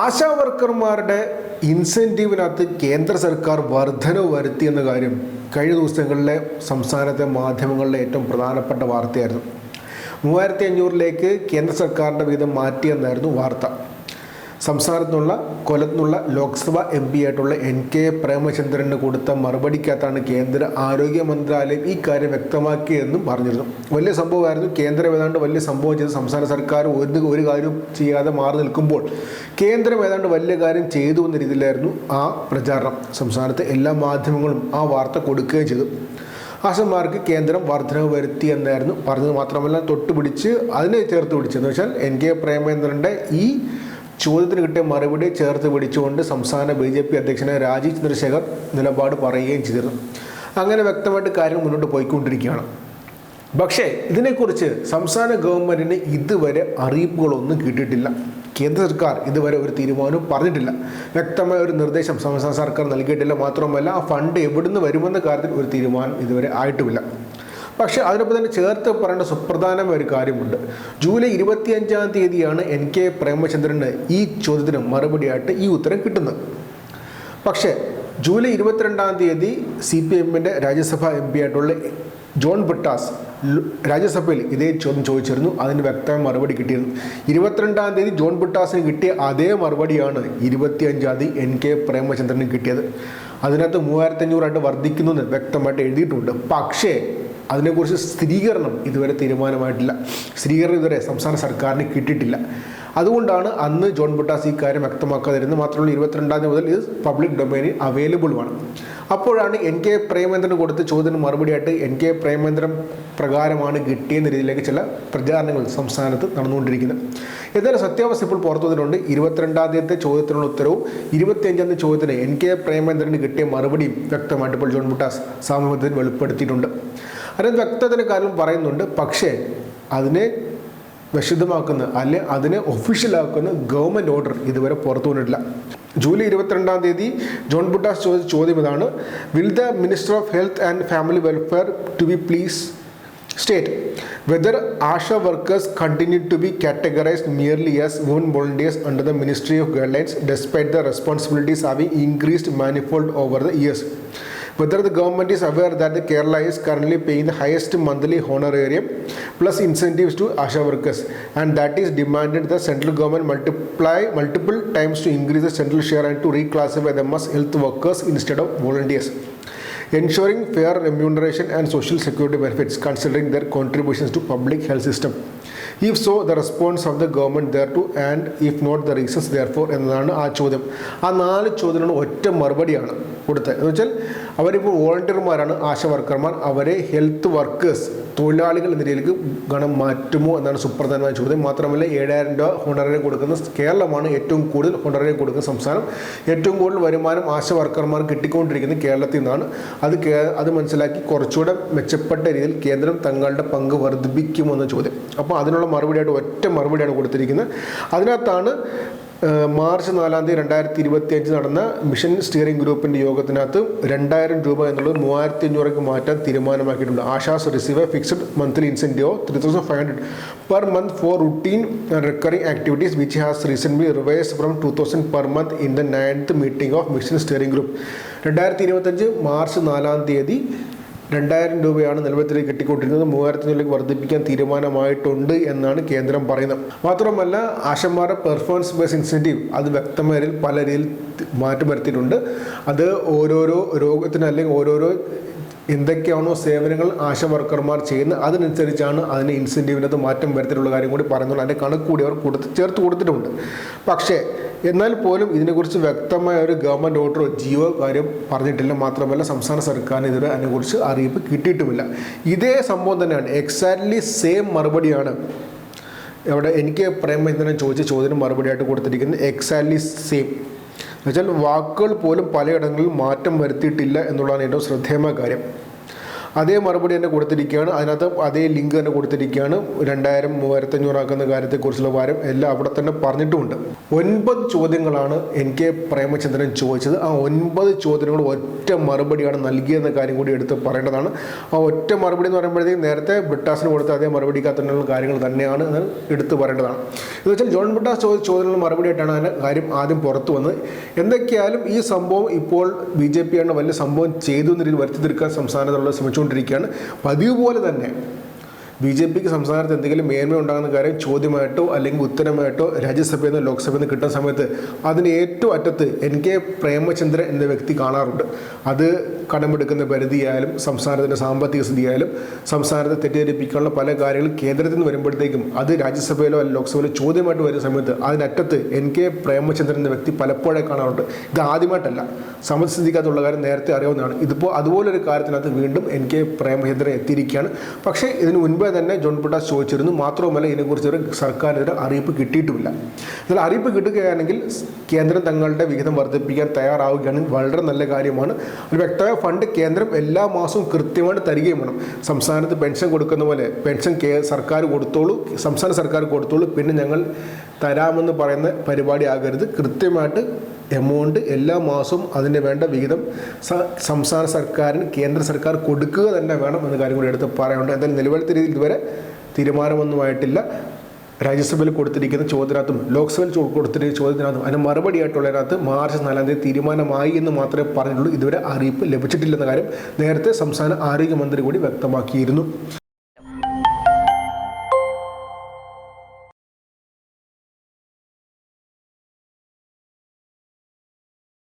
ആശാ വർക്കർമാരുടെ ഇൻസെന്റീവിനകത്ത് കേന്ദ്ര സർക്കാർ വർധനവ് വരുത്തി എന്ന കാര്യം കഴിഞ്ഞ ദിവസങ്ങളിലെ സംസ്ഥാനത്തെ മാധ്യമങ്ങളിലെ ഏറ്റവും പ്രധാനപ്പെട്ട വാർത്തയായിരുന്നു. മൂവായിരത്തി അഞ്ഞൂറിലേക്ക് കേന്ദ്ര സർക്കാരിന്റെ വീതം മാറ്റിയെന്നായിരുന്നു വാർത്ത. സംസ്ഥാനത്തുനിന്നുള്ള കൊല്ലത്തുനിന്നുള്ള ലോക്സഭ എം പി ആയിട്ടുള്ള എൻ കെ പ്രേമചന്ദ്രന് കൊടുത്ത മറുപടിക്കകത്താണ് കേന്ദ്ര ആരോഗ്യ മന്ത്രാലയം ഈ കാര്യം വ്യക്തമാക്കിയതെന്നും പറഞ്ഞിരുന്നു. വലിയ സംഭവമായിരുന്നു. കേന്ദ്രം ഏതാണ്ട് വലിയ സംഭവം ചെയ്ത്. സംസ്ഥാന സർക്കാർ ഒരു ഒരു കാര്യവും ചെയ്യാതെ മാറി നിൽക്കുമ്പോൾ കേന്ദ്രം ഏതാണ്ട് വലിയ കാര്യം ചെയ്തു എന്ന രീതിയിലായിരുന്നു ആ പ്രചാരണം. സംസ്ഥാനത്തെ എല്ലാ മാധ്യമങ്ങളും ആ വാർത്ത കൊടുക്കുകയും ചെയ്തു. ആശന്മാർക്ക് കേന്ദ്രം വർധനവ് വരുത്തി എന്നായിരുന്നു പറഞ്ഞത്. മാത്രമല്ല തൊട്ടുപിടിച്ച് അതിനെ ചേർത്ത് പിടിച്ചെന്ന് വെച്ചാൽ എൻ കെ ഈ ചോദ്യത്തിന് കിട്ടിയ മറുപടി ചേർത്ത് പിടിച്ചുകൊണ്ട് സംസ്ഥാന ബി ജെ പി അധ്യക്ഷനായ രാജീവ് ചന്ദ്രശേഖർ നിലപാട് പറയുകയും ചെയ്തിരുന്നു. അങ്ങനെ വ്യക്തമായിട്ട് കാര്യങ്ങൾ മുന്നോട്ട് പോയിക്കൊണ്ടിരിക്കുകയാണ്. പക്ഷേ ഇതിനെക്കുറിച്ച് സംസ്ഥാന ഗവൺമെന്റിന് ഇതുവരെ അറിയിപ്പുകളൊന്നും കിട്ടിയിട്ടില്ല. കേന്ദ്ര സർക്കാർ ഇതുവരെ ഒരു തീരുമാനവും പറഞ്ഞിട്ടില്ല. വ്യക്തമായ ഒരു നിർദ്ദേശം സംസ്ഥാന സർക്കാർ നൽകിയിട്ടില്ല മാത്രമല്ല ആ ഫണ്ട് എവിടുന്ന് വരുമെന്ന കാര്യത്തിൽ ഒരു തീരുമാനം ഇതുവരെ ആയിട്ടുമില്ല. പക്ഷേ അതിനൊപ്പം തന്നെ ചേർത്ത് പറയേണ്ട സുപ്രധാനമായ ഒരു കാര്യമുണ്ട്. ജൂലൈ ഇരുപത്തിയഞ്ചാം തീയതിയാണ് എൻ കെ പ്രേമചന്ദ്രന് ഈ ചോദ്യത്തിന് മറുപടിയായിട്ട് ഈ ഉത്തരം കിട്ടുന്നത്. പക്ഷേ ജൂലൈ ഇരുപത്തിരണ്ടാം തീയതി സി പി എമ്മിന്റെ രാജ്യസഭ എം പി ആയിട്ടുള്ള ജോൺ ബ്രിട്ടാസ് രാജ്യസഭയിൽ ഇതേ ചോദ്യം ചോദിച്ചിരുന്നു. അതിന് വ്യക്തമായ മറുപടി കിട്ടിയിരുന്നു. ഇരുപത്തിരണ്ടാം തീയതി ജോൺ ബ്രിട്ടാസിന് കിട്ടിയ അതേ മറുപടിയാണ് ഇരുപത്തിയഞ്ചാം തീയതി എൻ കെ പ്രേമചന്ദ്രന് കിട്ടിയത്. അതിനകത്ത് മൂവായിരത്തി അഞ്ഞൂറായിട്ട് വർദ്ധിക്കുന്നു എന്ന് വ്യക്തമായിട്ട് എഴുതിയിട്ടുണ്ട്. പക്ഷേ അതിനെക്കുറിച്ച് സ്ഥിരീകരണം ഇതുവരെ തീരുമാനമായിട്ടില്ല. സ്ഥിരീകരണം ഇതുവരെ സംസ്ഥാന സർക്കാരിന് കിട്ടിയിട്ടില്ല. അതുകൊണ്ടാണ് അന്ന് ജോൺ ബുട്ടാസ് ഈ കാര്യം വ്യക്തമാക്കാതിരുന്നത്. മാത്രമല്ല ഇരുപത്തിരണ്ടാം തീയതി മുതൽ ഇത് പബ്ലിക് ഡൊമൈനിൽ അവൈലബിളുമാണ് അപ്പോഴാണ് എൻ കെ പ്രേമേന്ദ്രൻ കൊടുത്ത ചോദ്യത്തിന് മറുപടിയായിട്ട് എൻ കെ പ്രേമേന്ദ്രൻ പ്രകാരമാണ് കിട്ടിയെന്ന രീതിയിലേക്ക് ചില പ്രചാരണങ്ങൾ സംസ്ഥാനത്ത് നടന്നുകൊണ്ടിരിക്കുന്നത്. എന്നാലും സത്യാവസ്ഥ ഇപ്പോൾ പുറത്തു വന്നിട്ടുണ്ട്. ഇരുപത്തിരണ്ടാം തീയതി ചോദ്യത്തിനുള്ള ഉത്തരവും ഇരുപത്തിയഞ്ചാം തീയതി ചോദ്യത്തിന് എൻ കെ പ്രേമേന്ദ്രന് കിട്ടിയ മറുപടിയും വ്യക്തമായിട്ട് ഇപ്പോൾ ജോൺ ബുട്ടാസ് സാമൂഹ്യത്തിൽ വെളിപ്പെടുത്തിയിട്ടുണ്ട്. അതിനകത്ത് വ്യക്തതയുടെ കാര്യം പറയുന്നുണ്ട്. പക്ഷേ അതിനെ വിശദമാക്കുന്ന അല്ലെ അതിനെ ഒഫീഷ്യലാക്കുന്ന ഗവൺമെന്റ് ഓർഡർ ഇതുവരെ പുറത്തു വന്നിട്ടില്ല. ജൂലൈ ഇരുപത്തിരണ്ടാം തീയതി ജോൺ ബുട്ടാസ് ചോദിച്ച ചോദ്യം ഇതാണ്. Will the minister of health and family welfare to be please state whether ASHA workers continue to be categorised merely as women volunteers under the ministry of guidelines despite the responsibilities having increased manifold over the years whether the government is aware that the Kerala is currently paying the highest monthly honorarium plus incentives to ASHA workers and that is demanded the central government multiply multiple times to increase the central share and to reclassify them as health workers instead of volunteers. Ensuring and social security benefits considering their contributions to public health system if so the response of the government thereto and if not the reasons therefor എന്നതാണ് ആ ചോദ്യം. ആ നാല് ചോദ്യങ്ങൾ ഒറ്റ മറുപടിയാണ് കൊടുത്തത്. എന്ന് വെച്ചാൽ അവരിപ്പോൾ വോളണ്ടിയർമാരാണ് ആശ വർക്കർമാർ അവരെ ഹെൽത്ത് വർക്കേഴ്സ് തൊഴിലാളികൾ എന്ന രീതിയിലേക്ക് ഗണം മാറ്റുമോ എന്നാണ് സുപ്രധാനമായ ചോദ്യം. മാത്രമല്ല ഏഴായിരം രൂപ ഹുണറിനെ കൊടുക്കുന്ന കേരളമാണ് ഏറ്റവും കൂടുതൽ ഹുണറിനെ കൊടുക്കുന്ന സംസ്ഥാനം. ഏറ്റവും കൂടുതൽ വരുമാനം ആശ വർക്കർമാർ കിട്ടിക്കൊണ്ടിരിക്കുന്നത് കേരളത്തിൽ നിന്നാണ്. അത് അത് മനസ്സിലാക്കി കുറച്ചുകൂടെ മെച്ചപ്പെട്ട രീതിയിൽ കേന്ദ്രം തങ്ങളുടെ പങ്ക് വർദ്ധിപ്പിക്കുമെന്ന ചോദ്യം. അപ്പോൾ അതിനുള്ള മറുപടിയായിട്ട് ഒറ്റ മറുപടിയാണ് കൊടുത്തിരിക്കുന്നത്. അതിനകത്താണ് മാർച്ച് നാലാം തീയതി രണ്ടായിരത്തി ഇരുപത്തി അഞ്ച് നടന്ന മിഷൻ സ്റ്റിയറിംഗ് ഗ്രൂപ്പിന്റെ യോഗത്തിനകത്ത് രണ്ടായിരം രൂപ എന്നുള്ളത് മൂവായിരത്തി അഞ്ഞൂറേക്ക് മാറ്റാൻ തീരുമാനമാക്കിയിട്ടുണ്ട്. ASHAs receive fixed monthly incentive three thousand five hundred per month for routine recurring activities which has recently revise from two thousand per month in the ninth meeting of mission steering group രണ്ടായിരത്തി ഇരുപത്തഞ്ച് March നാലാം തീയതി രണ്ടായിരം രൂപയാണ് നിലവിലേക്ക് കിട്ടിക്കൊണ്ടിരുന്നത്. രൂപയിലേക്ക് വർദ്ധിപ്പിക്കാൻ തീരുമാനമായിട്ടുണ്ട് എന്നാണ് കേന്ദ്രം പറയുന്നത്. മാത്രമല്ല ആശന്മാരുടെ പെർഫോമൻസ് ബേസ് ഇൻസെന്റീവ് അത് വ്യക്തമായ പല രീതിയിൽ മാറ്റം വരുത്തിയിട്ടുണ്ട്. അത് ഓരോരോ രോഗത്തിന് അല്ലെങ്കിൽ ഓരോരോ എന്തൊക്കെയാണോ സേവനങ്ങൾ ആശ വർക്കർമാർ ചെയ്യുന്നത് അതിനനുസരിച്ചാണ് അതിന് ഇൻസെന്റീവിനകത്ത് മാറ്റം വരുത്തിയിട്ടുള്ള കാര്യം കൂടി പറയുന്നുള്ളൂ. അതിന്റെ കണക്ക് കൂടി അവർ കൊടുത്ത് ചേർത്ത് കൊടുത്തിട്ടുണ്ട്. പക്ഷേ എന്നാൽ പോലും ഇതിനെക്കുറിച്ച് വ്യക്തമായ ഒരു ഗവൺമെന്റ് ഓർഡറോ ജിയോ കാര്യം പറഞ്ഞിട്ടില്ല. മാത്രമല്ല സംസ്ഥാന സർക്കാരിന് ഇതുവരെ അതിനെക്കുറിച്ച് അറിയിപ്പ് കിട്ടിയിട്ടുമില്ല. ഇതേ സംഭവം തന്നെയാണ്. എക്സാക്ട്ലി സെയിം മറുപടിയാണ് അവിടെ എനിക്ക് പ്രേമചന്ദ്രൻ ചോദിച്ച ചോദ്യം മറുപടിയായിട്ട് കൊടുത്തിരിക്കുന്നത്. എക്സാക്ട്ലി സെയിം എന്നുവെച്ചാൽ വാക്കുകൾ പോലും പലയിടങ്ങളിൽ മാറ്റം വരുത്തിയിട്ടില്ല എന്നുള്ളതാണ് ഏറ്റവും ശ്രദ്ധേയമായ കാര്യം. അതേ മറുപടി തന്നെ കൊടുത്തിരിക്കുകയാണ്. അതിനകത്ത് അതേ ലിങ്ക് തന്നെ കൊടുത്തിരിക്കുകയാണ്. രണ്ടായിരം മൂവായിരത്തി അഞ്ഞൂറാക്കുന്ന കാര്യത്തെക്കുറിച്ചുള്ള കാര്യം എല്ലാം അവിടെ തന്നെ പറഞ്ഞിട്ടുമുണ്ട്. ഒൻപത് ചോദ്യങ്ങളാണ് എൻ കെ പ്രേമചന്ദ്രൻ ചോദിച്ചത്. ആ ഒൻപത് ചോദ്യങ്ങൾ ഒറ്റ മറുപടിയാണ് നൽകിയെന്ന കാര്യം കൂടി എടുത്ത് പറയേണ്ടതാണ്. ആ ഒറ്റ മറുപടി എന്ന് പറയുമ്പോഴത്തേക്കും നേരത്തെ ബ്രിട്ടാസിന് കൊടുത്ത അതേ മറുപടിക്കകത്ത് തന്നെയുള്ള കാര്യങ്ങൾ തന്നെയാണ് എടുത്ത് പറയേണ്ടതാണ്. എന്ന് വെച്ചാൽ ജോൺ ബ്രിട്ടാസ് ചോദിച്ച മറുപടി മറുപടിയായിട്ടാണ് അതിന് കാര്യം ആദ്യം പുറത്തു വന്നത്. എന്തൊക്കെയായാലും ഈ സംഭവം ഇപ്പോൾ ബി ജെ പി ആണ് വലിയ സംഭവം ചെയ്തു എന്ന രീതിയിൽ വരുത്തി തീർക്കാൻ സംസ്ഥാനത്തുള്ള ശ്രമിച്ചുകൊണ്ടിരിക്കുകയാണ് പതിവ് പോലെ തന്നെ ബി ജെ പിക്ക് സംസ്ഥാനത്ത് എന്തെങ്കിലും മേന്മ ഉണ്ടാകുന്ന കാര്യം ചോദ്യമായിട്ടോ അല്ലെങ്കിൽ ഉത്തരമായിട്ടോ രാജ്യസഭയിൽ നിന്ന് ലോക്സഭയിൽ നിന്ന് കിട്ടുന്ന സമയത്ത് അതിന് ഏറ്റവും അറ്റത്ത് എൻ കെ പ്രേമചന്ദ്രൻ എന്ന വ്യക്തി കാണാറുണ്ട്. അത് കടമെടുക്കുന്ന പരിധിയായാലും സംസ്ഥാനത്തിന്റെ സാമ്പത്തിക സ്ഥിതിയായാലും സംസ്ഥാനത്തെ തെറ്റിദ്ധരിപ്പിക്കാനുള്ള പല കാര്യങ്ങളും കേന്ദ്രത്തിൽ നിന്ന് വരുമ്പോഴത്തേക്കും അത് രാജ്യസഭയിലോ അല്ലെങ്കിൽ ലോക്സഭയിലോ ചോദ്യമായിട്ട് വരുന്ന സമയത്ത് അതിനറ്റത്ത് എൻ കെ പ്രേമചന്ദ്രൻ എന്ന വ്യക്തി പലപ്പോഴേ കാണാറുണ്ട്. ഇത് ആദ്യമായിട്ടല്ല. സമസ്ഥിതിക്കകത്തുള്ള കാര്യം നേരത്തെ അറിയാവുന്നതാണ്. ഇതിപ്പോൾ അതുപോലൊരു കാര്യത്തിനകത്ത് വീണ്ടും എൻ കെ പ്രേമചന്ദ്രൻ എത്തിയിരിക്കുകയാണ്. പക്ഷേ ഇതിന് മുൻപേ തന്നെ ജോൺ പ്രകാശ് ചോദിച്ചിരുന്നു. മാത്രവുമല്ല ഇതിനെക്കുറിച്ച് ഒരു സർക്കാരിന്റെ അറിയിപ്പ് കിട്ടിയിട്ടുമില്ല. എന്നാൽ അറിയിപ്പ് കിട്ടുകയാണെങ്കിൽ കേന്ദ്രം തങ്ങളുടെ വിഹിതം വർദ്ധിപ്പിക്കാൻ തയ്യാറാവുകയാണെങ്കിൽ വളരെ നല്ല കാര്യമാണ്. ഒരു വ്യക്തമായ ഫണ്ട് കേന്ദ്രം എല്ലാ മാസവും കൃത്യമായിട്ട് തരികയും വേണം. സംസ്ഥാനത്ത് പെൻഷൻ കൊടുക്കുന്ന പോലെ പെൻഷൻ കേ സർക്കാർ കൊടുത്തോളൂ സംസ്ഥാന സർക്കാർ കൊടുത്തോളൂ പിന്നെ ഞങ്ങൾ തരാമെന്ന് പറയുന്ന പരിപാടി ആകരുത്. കൃത്യമായിട്ട് എമൗണ്ട് എല്ലാ മാസവും അതിന് വേണ്ട വിഹിതം സംസ്ഥാന സർക്കാരിന് കേന്ദ്ര സർക്കാർ കൊടുക്കുക തന്നെ വേണം എന്ന കാര്യം കൂടി എടുത്ത് പറയാനുണ്ട്. എന്തായാലും നിലവിലത്തെ രീതിയിൽ ഇതുവരെ തീരുമാനമൊന്നുമായിട്ടില്ല രാജ്യസഭയിൽ കൊടുത്തിരിക്കുന്ന ചോദ്യത്തിനകത്തും ലോക്സഭയിൽ കൊടുത്തിരിക്കുന്ന ചോദ്യത്തിനകത്തും അതിന് മറുപടിയായിട്ടുള്ളതിനകത്ത് മാർച്ച് നാലാം തീയതി തീരുമാനമായി എന്ന് മാത്രമേ പറഞ്ഞിട്ടുള്ളൂ. ഇതുവരെ അറിയിപ്പ് ലഭിച്ചിട്ടില്ലെന്ന കാര്യം നേരത്തെ സംസ്ഥാന ആരോഗ്യമന്ത്രി കൂടി വ്യക്തമാക്കിയിരുന്നു.